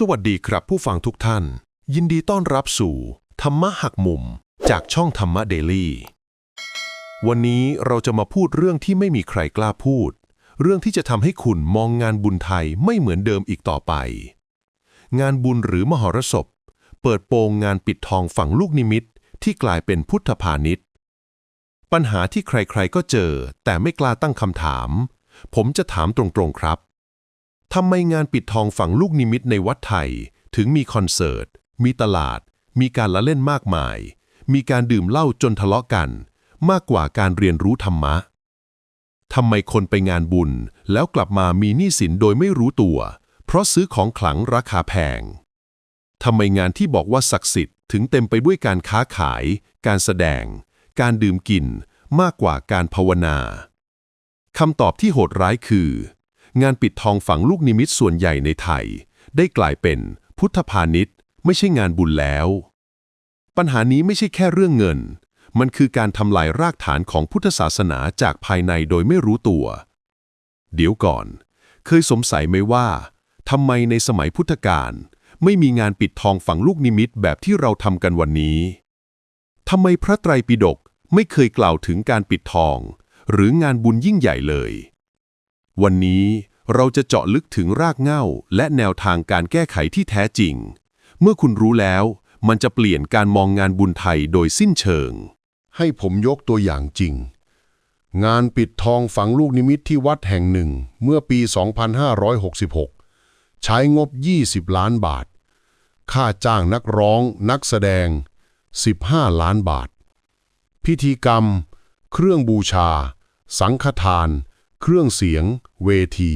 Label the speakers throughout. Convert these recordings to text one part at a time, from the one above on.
Speaker 1: สวัสดีครับผู้ฟังทุกท่าน ยินดีต้อนรับสู่ ธรรมะหักมุม จากช่องธรรมะเดลี่ วันนี้เราจะมาพูดเรื่องที่ไม่มีใครกล้าพูด เรื่องที่จะทำให้คุณมองงานบุญไทยไม่เหมือนเดิมอีกต่อไป งานบุญหรือมหรสพ เปิดโปงงานปิดทองฝั่งลูกนิมิตที่กลายเป็นพุทธพาณิชย์ ปัญหาที่ใครๆก็เจอ แต่ไม่กล้าตั้งคำถาม ผมจะถามตรงๆครับ ทำไมงานปิดทองฝังลูกนิมิตในวัดไทย ถึงมีคอนเสิร์ต มีตลาด มีการละเล่นมากมาย มีการดื่มเหล้าจนทะเลาะกัน มากกว่าการเรียนรู้ธรรมะทำไมคนไปงานบุญแล้วกลับมามีหนี้สินโดยไม่รู้ตัว เพราะซื้อของขลังราคาแพงทำไมงานที่บอกว่าศักดิ์สิทธิ์ถึงเต็มไปด้วยการค้าขาย การแสดง การดื่มกิน มากกว่าการภาวนาคำตอบที่โหดร้ายคือ งานปิดทองฝังลูกนิมิตส่วนใหญ่ในไทย ได้กลายเป็นพุทธพาณิชย์ ไม่ใช่งานบุญแล้ว ปัญหานี้ไม่ใช่แค่เรื่องเงิน มันคือการทำลายรากฐานของพุทธศาสนาจากภายในโดยไม่รู้ตัว เดี๋ยวก่อน เคยสงสัยไหมว่าทำไมในสมัยพุทธกาลไม่มีงานปิดทองฝังลูกนิมิตแบบที่เราทำกันวันนี้ทำไมพระไตรปิฎกไม่เคยกล่าวถึงการปิดทอง หรืองานบุญยิ่งใหญ่เลย วันนี้ เราจะเจาะลึกถึงรากเหง้า และแนวทางการแก้ไขที่แท้จริง เมื่อคุณรู้แล้ว มันจะเปลี่ยนการมองงานบุญไทยโดยสิ้นเชิง
Speaker 2: ให้ผมยกตัวอย่างจริง งานปิดทองฝังลูกนิมิตที่วัดแห่งหนึ่ง เมื่อปี 2566 ใช้งบ 20 ล้านบาท ค่าจ้างนักร้อง นักแสดง 15 ล้านบาท พิธีกรรม เครื่องบูชา สังฆทาน เครื่องเสียง เวที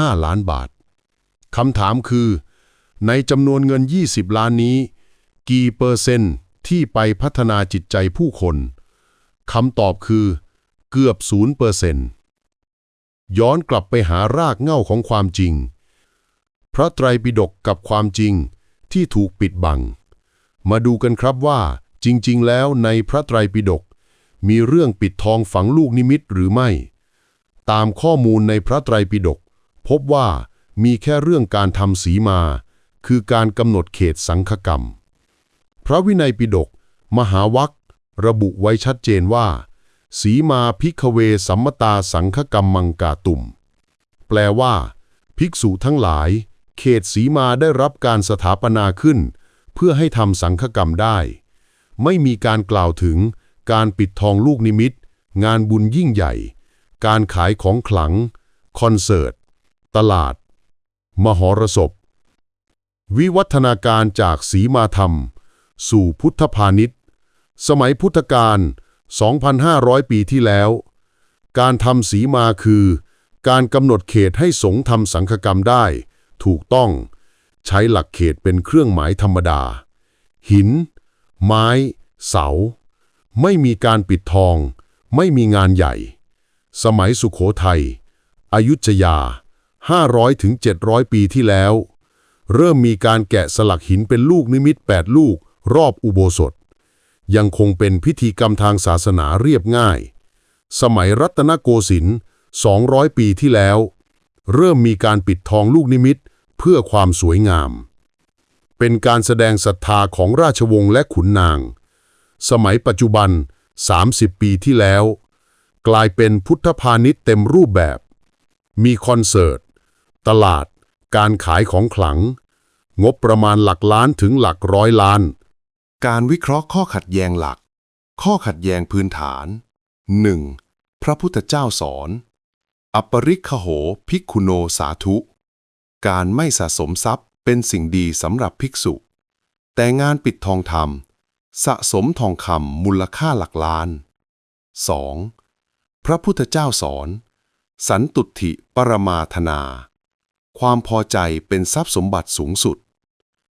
Speaker 2: 5 ล้านบาทคำถามคือ ในจำนวนเงิน 20 ล้านนี้ กี่เปอร์เซนต์ที่ไปพัฒนาจิตใจผู้คนคำตอบคือ เกือบ0%เปอร์เซนต์ย้อนกลับไปหารากเหง้าของความจริง พระไตรปิฎกกับความจริงที่ถูกปิดบัง มาดูกันครับว่า จริง ๆ แล้วในพระไตรปิฎกมีเรื่องปิดทองฝังลูกนิมิตหรือไม่ ตามข้อมูลในพระไตรปิฎก พบว่ามีแค่เรื่องการทำสีมา คือการกำหนดเขตสังฆกรรม พระวินัยปิฎกมหาวัคระบุไว้ชัดเจนว่า สีมาพิกเวสัมมตาสังฆกรรมมังกาตุม แปลว่า ภิกษุทั้งหลาย เขตสีมาได้รับการสถาปนาขึ้น เพื่อให้ทำสังฆกรรมได้ ไม่มีการกล่าวถึง การปิดทองลูกนิมิต งานบุญยิ่งใหญ่ การขายของขลัง คอนเสิร์ต ตลาด มหรสพ วิวัฒนาการจากสีมาธรรม สู่พุทธพาณิชย์ สมัยพุทธกาล 2,500 ปีที่แล้ว การทำสีมาคือ การกำหนดเขตให้สงฆ์ทำสังฆกรรมได้ ถูกต้อง ใช้หลักเขตเป็นเครื่องหมายธรรมดา หิน ไม้ เสา ไม่มีการปิดทอง ไม่มีงานใหญ่ สมัยสุขโขทัยอยุธยา 500ถึง700 ปีที่แล้ว เริ่มมีการแกะสลักหินเป็นลูกนิมิต 8 ลูก รอบอุโบสถ ยังคงเป็นพิธีกรรมทางศาสนาเรียบง่าย สมัยรัตนโกสินทร์200 ปีที่แล้ว เริ่มมีการปิดทองลูกนิมิตเพื่อความสวยงาม เป็นการแสดงศรัทธาของราชวงศ์และขุนนาง สมัยปัจจุบัน 30 ปีที่แล้ว กลายเป็นพุทธพาณิชย์เต็มรูปแบบ มีคอนเสิร์ต ตลาด การขายของขลัง งบประมาณหลักล้านถึงหลักร้อยล้าน
Speaker 1: การวิเคราะห์ข้อขัดแย้งหลัก ข้อขัดแย้งพื้นฐาน 1. พระพุทธเจ้าสอน อัปริคโหภิกขุโนสาธุ การไม่สะสมทรัพย์เป็นสิ่งดีสำหรับภิกษุ แต่งานปิดทองธรรม สะสมทองคำมูลค่าหลักล้าน 2. พระพุทธเจ้าสอน สันตุถิปรมาธนา ความพอใจเป็นทรัพย์สมบัติสูงสุด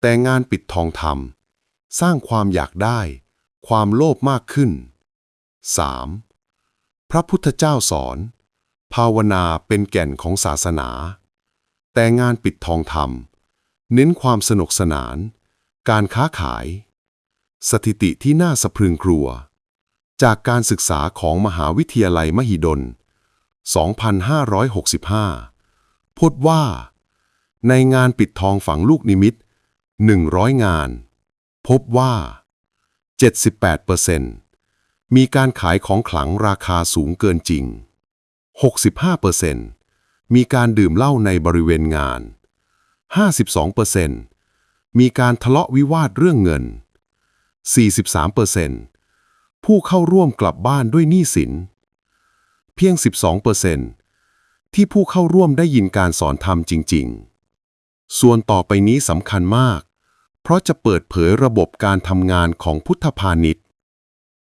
Speaker 1: แต่งานปิดทองธรรม สร้างความอยากได้ ความโลภมากขึ้น 3. พระพุทธเจ้าสอน ภาวนาเป็นแก่นของศาสนา แต่งานปิดทองธรรม เน้นความสนุกสนาน การค้าขาย สถิติที่น่าสะพรึงกลัว จากการศึกษาของมหาวิทยาลัยมหิดล 2565 พบว่า
Speaker 2: ในงานปิดทองฝังลูกนิมิต100งาน พบว่า 78%มีการขายของขลังราคาสูงเกินจริง 65%มีการดื่มเหล้าในบริเวณงาน 52%มีการทะเลาะวิวาทเรื่องเงิน 43%ผู้เข้าร่วมกลับบ้านด้วยหนี้สิน เพียง 12% ที่ผู้เข้าร่วมได้ยินการสอนธรรมจริง ๆ ส่วนต่อไปนี้สำคัญมาก เพราะจะเปิดเผยระบบการทำงานของพุทธพาณิชย์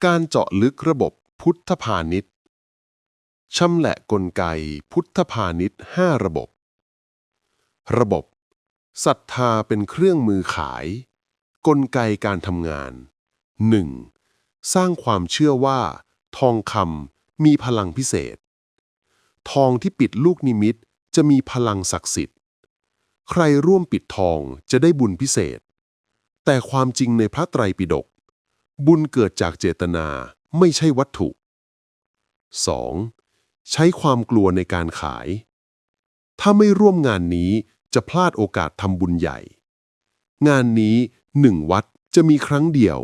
Speaker 1: การเจาะลึกระบบพุทธพาณิชย์ชำแหละกลไกพุทธพาณิชย์5ระบบ ระบบศรัทธาเป็นเครื่องมือขาย กลไกการทำงาน 1. สร้างความเชื่อว่า ทองคำมีพลังพิเศษ ทองที่ปิดลูกนิมิตจะมีพลังศักดิ์สิทธิ์ ใครร่วมปิดทองจะได้บุญพิเศษ แต่ความจริงในพระไตรปิฎกบุญเกิดจากเจตนาไม่ใช่วัตถุ 2. ใช้ความกลัวในการขาย ถ้าไม่ร่วมงานนี้จะพลาดโอกาสทำบุญใหญ่ งานนี้หนึ่งวัดจะมีครั้งเดียว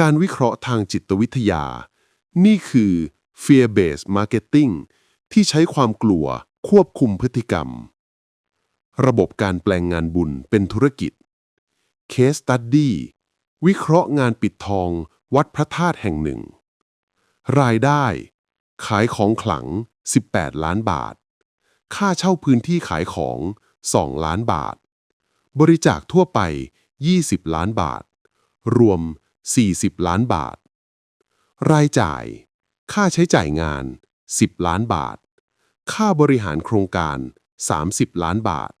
Speaker 1: การวิเคราะห์ทางจิตวิทยา นี่คือ fear based marketing ที่ใช้ความกลัวควบคุมพฤติกรรม ระบบการแปลงงานบุญเป็นธุรกิจ Case Study วิเคราะห์งานปิดทองวัดพระธาตุแห่งหนึ่ง รายได้ ขายของขลัง 18 ล้านบาท ค่าเช่าพื้นที่ขายของ 2 ล้านบาท บริจาคทั่วไป 20 ล้านบาท รวม 40 ล้านบาท รายจ่าย ค่าใช้จ่ายงาน 10 ล้านบาท ค่าบริหารโครงการ 30 ล้านบาท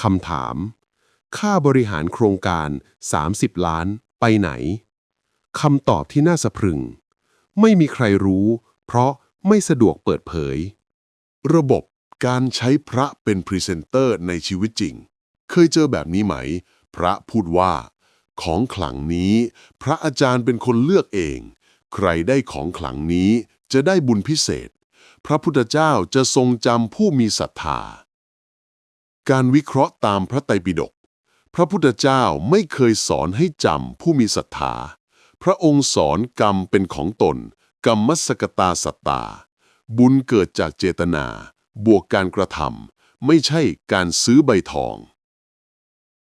Speaker 1: คำถาม ค่าบริหารโครงการ 30 ล้านไปไหน คำตอบที่น่าสะพรึง ไม่มีใครรู้ เพราะไม่สะดวกเปิดเผย
Speaker 3: ระบบการใช้พระเป็นพรีเซนเตอร์ในชีวิตจริง เคยเจอแบบนี้ไหม พระพูดว่า ของขลังนี้ พระอาจารย์เป็นคนเลือกเอง ใครได้ของขลังนี้จะได้บุญพิเศษ พระพุทธเจ้าจะทรงจำผู้มีศรัทธา การวิเคราะห์ตามพระไตรปิฎก พระพุทธเจ้าไม่เคยสอนให้จำผู้มีศรัทธา พระองค์สอนกรรมเป็นของตน กรรมสกตาสัตตา บุญเกิดจากเจตนา บวกการกระทำไม่ใช่การซื้อใบทอง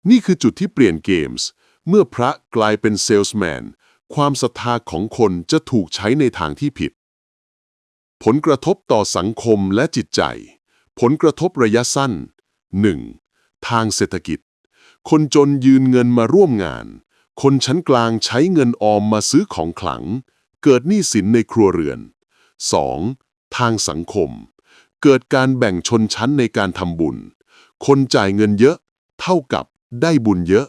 Speaker 3: นี่คือจุดที่เปลี่ยนเกมส์เมื่อพระกลายเป็นเซลส์แมน ความศรัทธาของคนจะถูกใช้ในทางที่ผิด ผลกระทบต่อสังคมและจิตใจ ผลกระทบระยะสั้น 1. ทางเศรษฐกิจ คนจนยืนเงินมาร่วมงาน คนชั้นกลางใช้เงินออมมาซื้อของขลัง เกิดหนี้สินในครัวเรือน 2. ทางสังคม เกิดการแบ่งชนชั้นในการทำบุญ คนจ่ายเงินเยอะ เท่ากับได้บุญเยอะ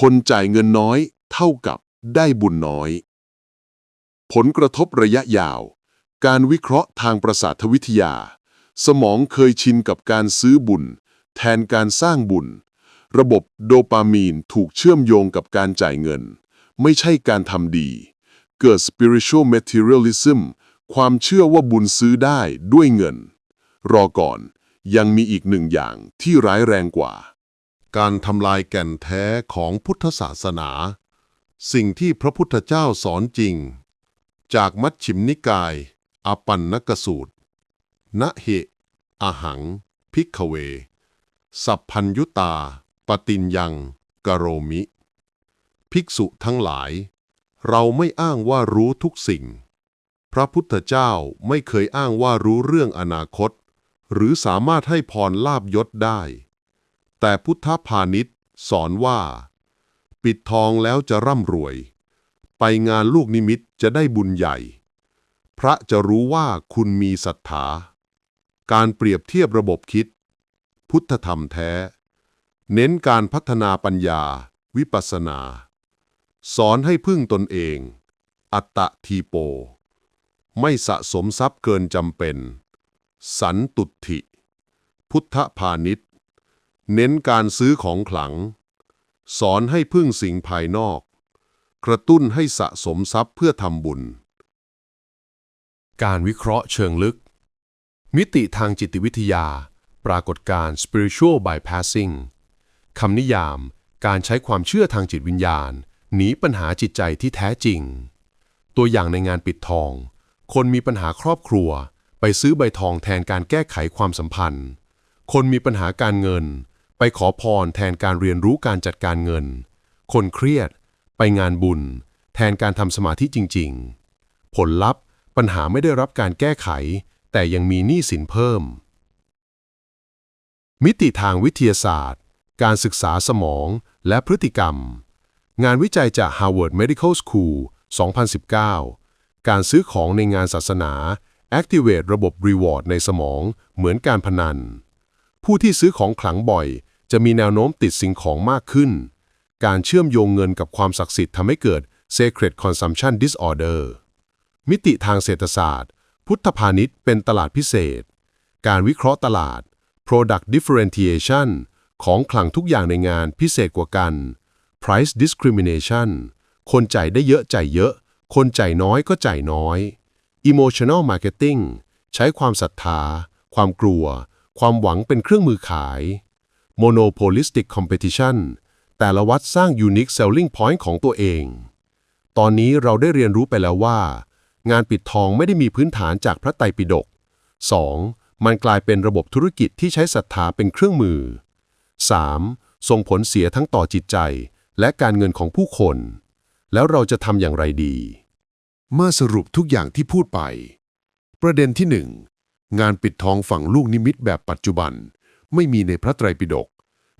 Speaker 3: คนจ่ายเงินน้อย เท่ากับได้บุญน้อย ผลกระทบระยะยาว การวิเคราะห์ทางประสาทวิทยา สมองเคยชินกับการซื้อบุญ แทนการสร้างบุญ ระบบโดปามีนถูกเชื่อมโยงกับการจ่ายเงิน ไม่ใช่การทำดี เกิด spiritual materialism ความเชื่อว่าบุญซื้อได้ด้วยเงิน รอก่อนยังมีอีกหนึ่งอย่างที่ร้ายแรงกว่า
Speaker 2: การทำลายแก่นแท้ของพุทธศาสนา สิ่งที่พระพุทธเจ้าสอนจริง จากมัชฉิมนิกาย อปันนกสูตร นะเหอาหัง พิกเว สัพพัญยุตา ปติญยัง กโรมิ ภิกษุทั้งหลาย เราไม่อ้างว่ารู้ทุกสิ่ง พระพุทธเจ้าไม่เคยอ้างว่ารู้เรื่องอนาคต หรือสามารถให้พรลาบยศได้ แต่พุทธพาณิชย์สอนว่า ปิดทองแล้วจะร่ำรวย ไปงานลูกนิมิตจะได้บุญใหญ่ พระจะรู้ว่าคุณมีศรัทธา การเปรียบเทียบระบบคิด พุทธธรรมแท้ เน้นการพัฒนาปัญญา วิปัสสนา สอนให้พึ่งตนเอง อัตตะทีโป ไม่สะสมทรัพย์เกินจำเป็น สันตุถิ พุทธพาณิชย์เน้นการซื้อของขลัง สอนให้พึ่งสิ่งภายนอก กระตุ้นให้สะสมทรัพย์เพื่อทำบุญ
Speaker 1: การวิเคราะห์เชิงลึก มิติทางจิตวิทยา ปรากฏการ์ spiritual bypassing คำนิยาม การใช้ความเชื่อทางจิตวิญญาณ หนีปัญหาจิตใจที่แท้จริง ตัวอย่างในงานปิดทอง คนมีปัญหาครอบครัว ไปซื้อใบทองแทนการแก้ไขความสัมพันธ์ คนมีปัญหาการเงิน ไปขอพรแทนการเรียนรู้การจัดการเงิน คนเครียด ไปงานบุญ แทนการทำสมาธิจริง ๆ ผลลัพธ์ ปัญหาไม่ได้รับการแก้ไข แต่ยังมีหนี้สินเพิ่ม มิติทางวิทยาศาสตร์ การศึกษาสมองและพฤติกรรม งานวิจัยจาก Harvard Medical School 2019 การซื้อของในงานศาสนา activate ระบบ reward ในสมองเหมือนการพนัน ผู้ที่ซื้อของขลังบ่อย จะมีแนวโน้มติดสิ่งของมากขึ้น การเชื่อมโยงเงินกับความศักดิ์สิทธิ์ทำให้เกิด sacred consumption disorder มิติทางเศรษฐศาสตร์ พุทธพาณิชย์เป็นตลาดพิเศษ การวิเคราะห์ตลาด product differentiation ของขลังทุกอย่างในงานพิเศษกว่ากัน price discrimination คนจ่ายได้เยอะจ่ายเยอะ คนจ่ายน้อยก็จ่ายน้อย emotional marketing ใช้ความศรัทธา ความกลัว ความหวังเป็นเครื่องมือขาย monopolistic competition แต่ละวัดสร้าง unique selling point ของตัวเอง ตอนนี้เราได้เรียนรู้ไปแล้วว่า งานปิดทองไม่ได้มีพื้นฐานจากพระไตรปิฎก 2. มันกลายเป็นระบบธุรกิจที่ใช้ศรัทธาเป็นเครื่องมือ 3. ส่งผลเสียทั้งต่อจิตใจ และการเงินของผู้คน แล้วเราจะทำอย่างไรดี เมา
Speaker 3: สรุปทุกอย่างที่พูดไป ประเด็นที่หนึ่งงานปิดทองฝั่งลูกนิมิตแบบปัจจุบัน ไม่มีในพระไตรปิฎก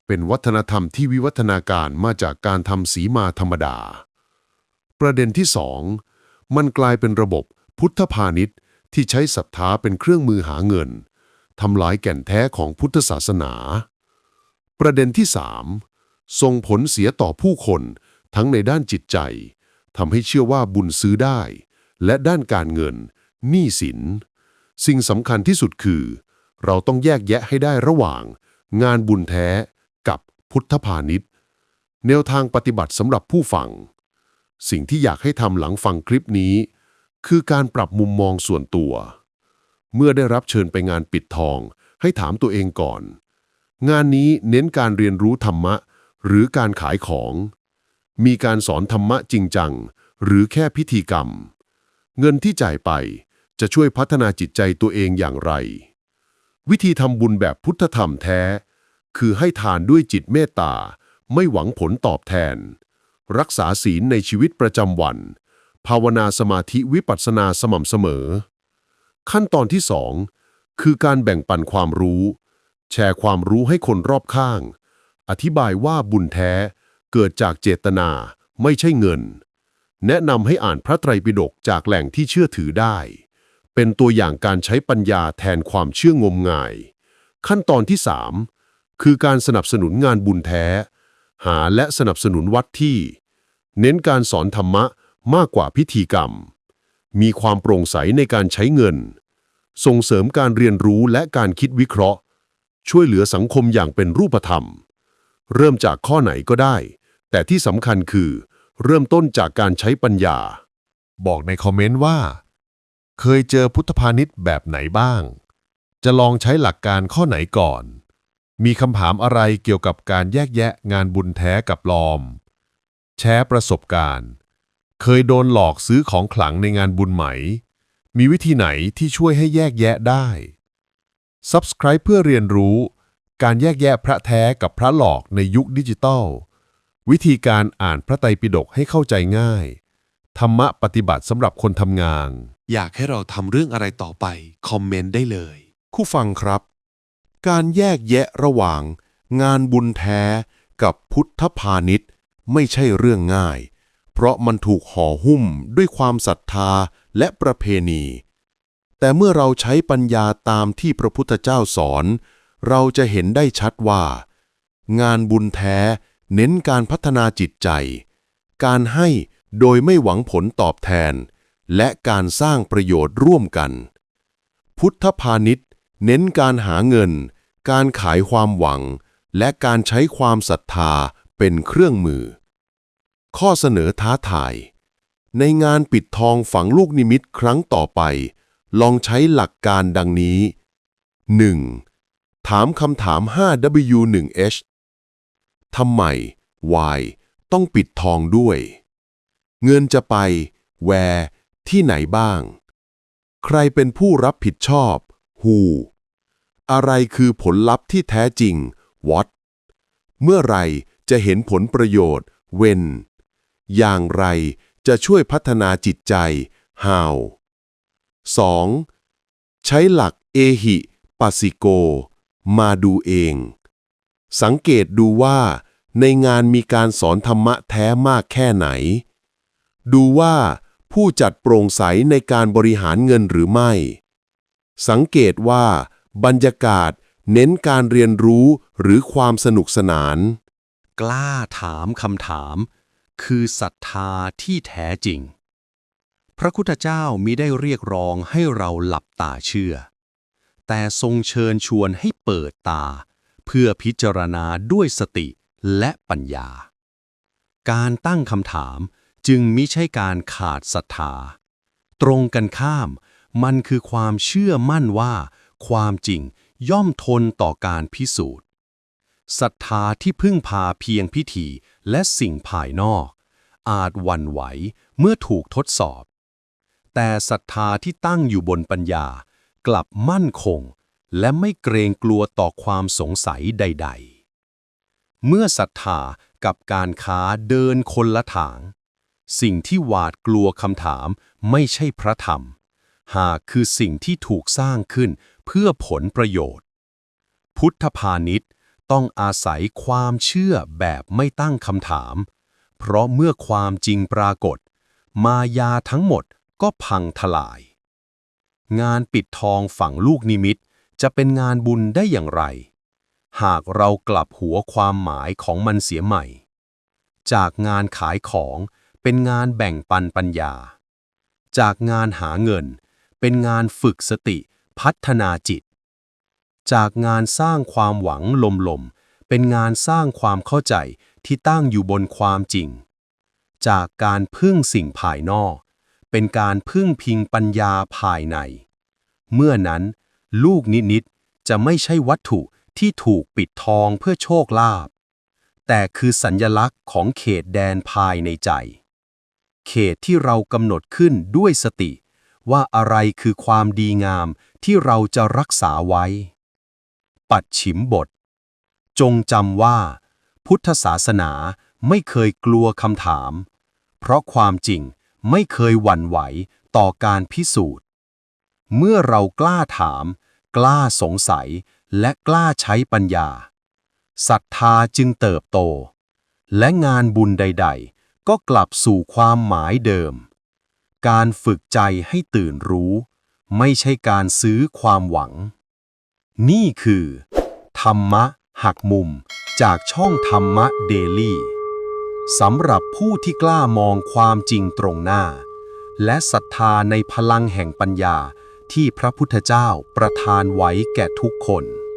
Speaker 3: เป็นวัฒนธรรมที่วิวัฒนาการมาจากการทำสีมาธรรมดา ประเด็นที่สอง มันกลายเป็นระบบพุทธพาณิชย์ ที่ใช้ศรัทธาเป็นเครื่องมือหาเงินทำลายแก่นแท้ของพุทธศาสนา ประเด็นที่สามส่งผลเสียต่อผู้คนทั้งในด้านจิตใจทำให้เชื่อว่าบุญซื้อได้ และด้านการเงินหนี้สิน สิ่งสำคัญที่สุดคือ เราต้องแยกแยะให้ได้ระหว่าง งานบุญแท้กับพุทธพาณิชย์ แนวทางปฏิบัติสำหรับผู้ฟัง สิ่งที่อยากให้ทำหลังฟังคลิปนี้ คือการปรับมุมมองส่วนตัว เมื่อได้รับเชิญไปงานปิดทอง ให้ถามตัวเองก่อน งานนี้เน้นการเรียนรู้ธรรมะ หรือการขายของ มีการสอนธรรมะจริงจัง หรือแค่พิธีกรรม เงินที่จ่ายไปจะช่วยพัฒนาจิตใจตัวเองอย่างไร วิธีทำบุญแบบพุทธธรรมแท้ คือให้ทานด้วยจิตเมตตา ไม่หวังผลตอบแทน รักษาศีลในชีวิตประจำวัน ภาวนาสมาธิวิปัสสนาสม่ำเสมอ ขั้นตอนที่สองคือการแบ่งปันความรู้ แชร์ความรู้ให้คนรอบข้าง อธิบายว่าบุญแท้เกิดจากเจตนาไม่ใช่เงิน แนะนำให้อ่านพระไตรปิฎกจากแหล่งที่เชื่อถือได้ เป็นตัวอย่างการใช้ปัญญาแทนความเชื่องมงาย ขั้นตอนที่ 3 คือการสนับสนุนงานบุญแท้ หาและสนับสนุนวัดที่ เน้นการสอนธรรมะมากกว่าพิธีกรรม มีความโปร่งใสในการใช้เงิน ส่งเสริมการเรียนรู้และการคิดวิเคราะห์ ช่วยเหลือสังคมอย่างเป็นรูปธรรม เริ่มจากข้อไหนก็ได้ แต่ที่สำคัญคือ เริ่มต้นจากการใช้ปัญญา
Speaker 1: บอกในคอมเมนต์ว่า เคยเจอพุทธพาณิชย์แบบไหนบ้าง จะลองใช้หลักการข้อไหนก่อน มีคำถามอะไรเกี่ยวกับการแยกแยะงานบุญแท้กับปลอม แชร์ประสบการณ์ เคยโดนหลอกซื้อของขลังในงานบุญไหม มีวิธีไหนที่ช่วยให้แยกแยะได้ Subscribe เพื่อเรียนรู้ การแยกแยะพระแท้กับพระหลอกในยุคดิจิทัลวิธีการอ่านพระไตรปิฎกให้เข้าใจง่าย ธรรมะปฏิบัติสำหรับคนทำงาน
Speaker 4: อยากให้เราทำเรื่องอะไรต่อไป คอมเมนต์ได้เลย
Speaker 3: คู่ฟังครับ การแยกแยะระหว่าง งานบุญแท้กับพุทธพาณิชย์ไม่ใช่เรื่องง่าย เพราะมันถูกห่อหุ้มด้วยความศรัทธาและประเพณี แต่เมื่อเราใช้ปัญญาตามที่พระพุทธเจ้าสอน เราจะเห็นได้ชัดว่า งานบุญแท้เน้นการพัฒนาจิตใจ การให้โดยไม่หวังผลตอบแทน และการสร้างประโยชน์ร่วมกัน พุทธพาณิชย์ เน้นการหาเงิน การขายความหวัง และการใช้ความศรัทธาเป็นเครื่องมือ ข้อเสนอท้าทาย ในงานปิดทองฝังลูกนิมิตครั้งต่อไป ลองใช้หลักการดังนี้ 1.
Speaker 1: ถามคำถาม 5W1H ทำไม Why ต้องปิดทองด้วย เงินจะไป Where ที่ไหนบ้าง ใครเป็นผู้รับผิดชอบ Who อะไรคือผลลัพธ์ที่แท้จริง What เมื่อไรจะเห็นผลประโยชน์ When อย่างไรจะช่วยพัฒนาจิตใจ How 2. ใช้หลักเอหิปัสิโก มาดูเอง สังเกตดูว่าในงานมีการสอนธรรมะแท้มากแค่ไหน ดูว่าผู้จัดโปร่งใสในการบริหารเงินหรือไม่ สังเกตว่า บรรยากาศเน้นการเรียนรู้หรือความสนุกสนาน
Speaker 5: กล้าถามคำถาม คือศรัทธาที่แท้จริง พระพุทธเจ้ามิได้เรียกร้องให้เราหลับตาเชื่อ แต่ทรงเชิญชวนให้เปิดตา เพื่อพิจารณาด้วยสติและปัญญา การตั้งคำถามจึงมิใช่การขาดศรัทธา ตรงกันข้าม มันคือความเชื่อมั่นว่า ความจริงย่อมทนต่อการพิสูจน์ศรัทธาที่พึ่งพาเพียงพิธีและสิ่งภายนอก อาจวันไหวเมื่อถูกทดสอบ แต่ศรัทธาที่ตั้งอยู่บนปัญญา กลับมั่นคง และไม่เกรงกลัวต่อความสงสัยใด ๆ เมื่อศรัทธากับการค้าเดินคนละทาง สิ่งที่หวาดกลัวคำถามไม่ใช่พระธรรม หากคือสิ่งที่ถูกสร้างขึ้นเพื่อผลประโยชน์ พุทธพาณิชย์ต้องอาศัยความเชื่อแบบไม่ตั้งคำถาม เพราะเมื่อความจริงปรากฏ มายาทั้งหมดก็พังทลาย งานปิดทองฝังลูกนิมิตจะเป็นงานบุญได้อย่างไร หากเรากลับหัวความหมายของมันเสียใหม่ จากงานขายของเป็นงานแบ่งปันปัญญา จากงานหาเงิน เป็นงานฝึกสติพัฒนาจิต จากงานสร้างความหวังลมๆ เป็นงานสร้างความเข้าใจที่ตั้งอยู่บนความจริง จากการพึ่งสิ่งภายนอก เป็นการพึ่งพิงปัญญาภายใน เมื่อนั้น ลูกนิดๆ จะไม่ใช่วัตถุที่ถูกปิดทองเพื่อโชคลาภ แต่คือสัญญลักษณ์ของเขตแดนภายในใจ เขตที่เรากำหนดขึ้นด้วยสติ ว่าอะไรคือความดีงามที่เราจะรักษาไว้ ปัดฉิมบท จงจำว่า พุทธศาสนาไม่เคยกลัวคำถาม เพราะความจริงไม่เคยหวั่นไหวต่อการพิสูจน์ เมื่อเรากล้าถาม กล้าสงสัยและกล้าใช้ปัญญาศรัทธาจึงเติบโต และงานบุญใด ๆ ก็กลับสู่ความหมายเดิม การฝึกใจให้ตื่นรู้ ไม่ใช่การซื้อความหวัง นี่คือ ธรรมะหักมุมจากช่องธรรมะเดลี่สำหรับผู้ที่กล้ามองความจริงตรงหน้า และศรัทธาในพลังแห่งปัญญาที่พระพุทธเจ้าประทานไว้แก่ทุกคน